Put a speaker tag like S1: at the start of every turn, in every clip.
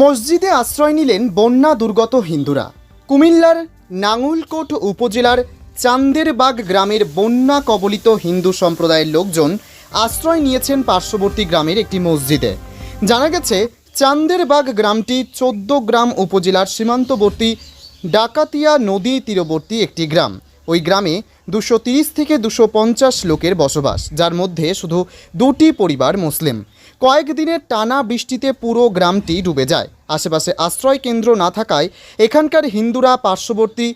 S1: মসজিদে আশ্রয় নিলেন বন্যা দুর্গত হিন্দুরা। কুমিল্লার নাঙ্গলকোট উপজেলার চান্দেরবাগ গ্রামের বন্যা কবলিত হিন্দু সম্প্রদায়ের লোকজন আশ্রয় নিয়েছেন পার্শ্ববর্তী গ্রামের একটি মসজিদে। জানা গেছে, চান্দেরবাগ গ্রামটি চোদ্দ গ্রাম উপজেলার সীমান্তবর্তী ডাকাতিয়া নদী তীরবর্তী একটি গ্রাম। ওই গ্রামে দুশো থেকে দুশো লোকের বসবাস, যার মধ্যে শুধু দুটি পরিবার মুসলিম। কয়েকদিনের টানা বৃষ্টিতে পুরো গ্রামটি ডুবে যায়। আশেপাশে আশ্রয় কেন্দ্র না থাকায় এখানকার হিন্দুরা পার্শ্ববর্তী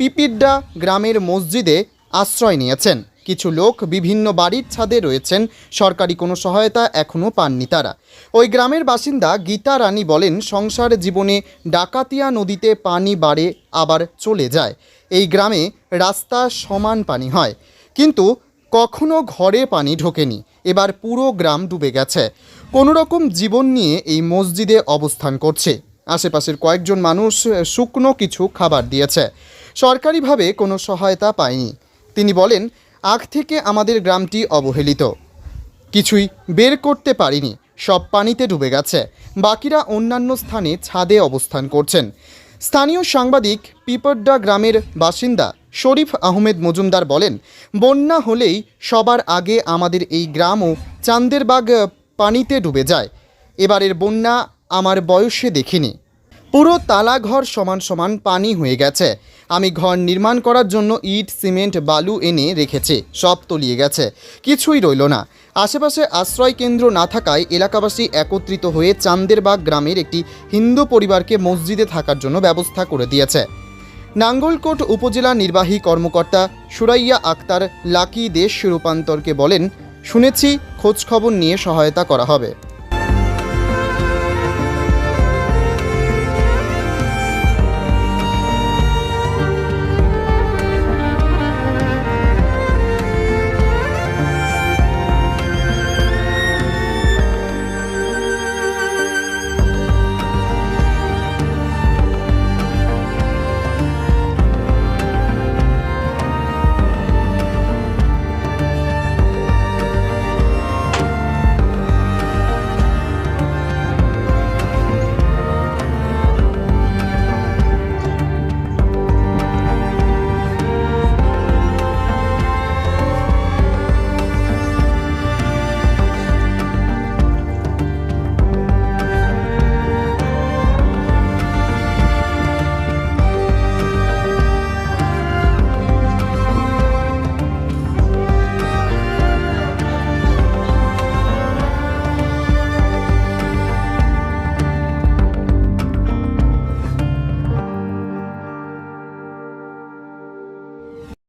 S1: পিপিড্ডা গ্রামের মসজিদে আশ্রয় নিয়েছেন। কিছু লোক বিভিন্ন বাড়ির ছাদে রয়েছেন, সরকারি কোনো সহায়তা এখনও পাননি তারা। ওই গ্রামের বাসিন্দা গীতা রানী বলেন, সংসার জীবনে ডাকাতিয়া নদীতে পানি বাড়ে, আবার চলে যায়। এই গ্রামে রাস্তা সমান পানি হয়, কিন্তু কখনো ঘরে পানি ঢোকেনি। এবার পুরো গ্রাম ডুবে গেছে। কোনো রকম জীবন নিয়ে এই মসজিদে অবস্থান করছে। আশেপাশের কয়েকজন মানুষ শুকনো কিছু খাবার দিয়েছে। সরকারিভাবে কোনো সহায়তা পায়নি। তিনি বলেন, আগ থেকে আমাদের গ্রামটি অবহেলিত। কিছুই বের করতে পারিনি। সব পানিতে ডুবে গেছে। বাকিরা অন্যান্য স্থানে ছাদে অবস্থান করছেন। স্থানীয় সাংবাদিক পিপরডা গ্রামের বাসিন্দা শরীফ আহমেদ মজুমদার বলেন, বন্যা হলেই সবার আগে আমাদের এই গ্রামও চান্দেরবাগ পানিতে ডুবে যায়। এবারের বন্যা আমার বয়সে দেখিনি। পুরো তালাঘর সমান সমান পানি হয়ে গেছে। আমি ঘর নির্মাণ করার জন্য ইট, সিমেন্ট, বালু এনে রেখেছি, সব তলিয়ে গেছে। কিছুই রইল না। আশেপাশে আশ্রয় কেন্দ্র না থাকায় এলাকাবাসী একত্রিত হয়ে চান্দেরবাগ গ্রামের একটি হিন্দু পরিবারকে মসজিদে থাকার জন্য ব্যবস্থা করে দিয়েছে। নাঙ্গলকোট উপজেলা নির্বাহী কর্মকর্তা সুরাইয়া আক্তার লাকি দেশ রূপান্তরকে বলেন, শুনেছি, খোঁজখবর নিয়ে সহায়তা করা হবে।